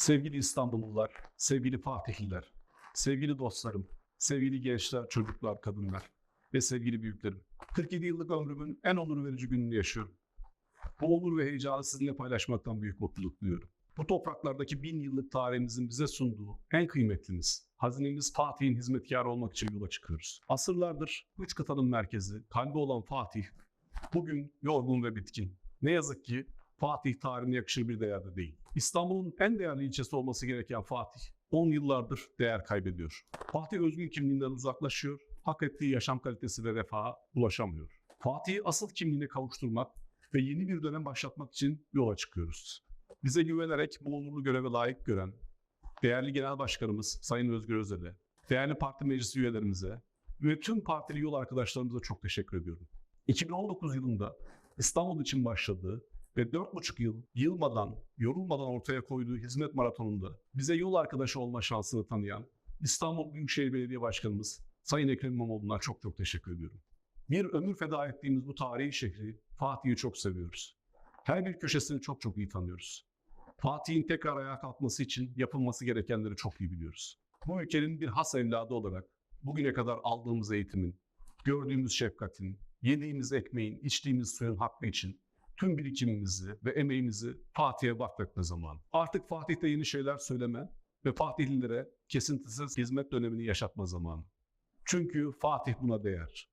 Sevgili İstanbullular, sevgili Fatihliler, sevgili dostlarım, sevgili gençler, çocuklar, kadınlar ve sevgili büyüklerim. 47 yıllık ömrümün en onur verici gününü yaşıyorum. Bu onur ve heyecanı sizinle paylaşmaktan büyük mutluluk duyuyorum. Bu topraklardaki bin yıllık tarihimizin bize sunduğu en kıymetlimiz, hazinemiz Fatih'in hizmetkarı olmak için yola çıkıyoruz. Asırlardır üç kıtanın merkezi, kalbi olan Fatih, bugün yorgun ve bitkin. Ne yazık ki Fatih tarihine yakışır bir değerde değil. İstanbul'un en değerli ilçesi olması gereken Fatih, 10 yıllardır değer kaybediyor. Fatih özgün kimliğinden uzaklaşıyor, hak ettiği yaşam kalitesi ve refaha ulaşamıyor. Fatih'i asıl kimliğine kavuşturmak ve yeni bir dönem başlatmak için yola çıkıyoruz. Bize güvenerek bu onurlu göreve layık gören değerli Genel Başkanımız Sayın Özgür Özel'e, değerli parti meclisi üyelerimize ve tüm partili yol arkadaşlarımıza çok teşekkür ediyorum. 2019 yılında İstanbul için başladığı ve 4,5 yıl yılmadan, yorulmadan ortaya koyduğu hizmet maratonunda bize yol arkadaşı olma şansını tanıyan İstanbul Büyükşehir Belediye Başkanımız Sayın Ekrem İmamoğlu'na çok çok teşekkür ediyorum. Bir ömür feda ettiğimiz bu tarihi şehri Fatih'i çok seviyoruz. Her bir köşesini çok çok iyi tanıyoruz. Fatih'in tekrar ayağa kalkması için yapılması gerekenleri çok iyi biliyoruz. Bu ülkenin bir has evladı olarak bugüne kadar aldığımız eğitimin, gördüğümüz şefkatin, yediğimiz ekmeğin, içtiğimiz suyun hakkı için tüm birikimimizi ve emeğimizi Fatih'e vakfetme zamanı. Artık Fatih'te yeni şeyler söyleme ve Fatihlilere kesintisiz hizmet dönemini yaşatma zamanı. Çünkü Fatih buna değer.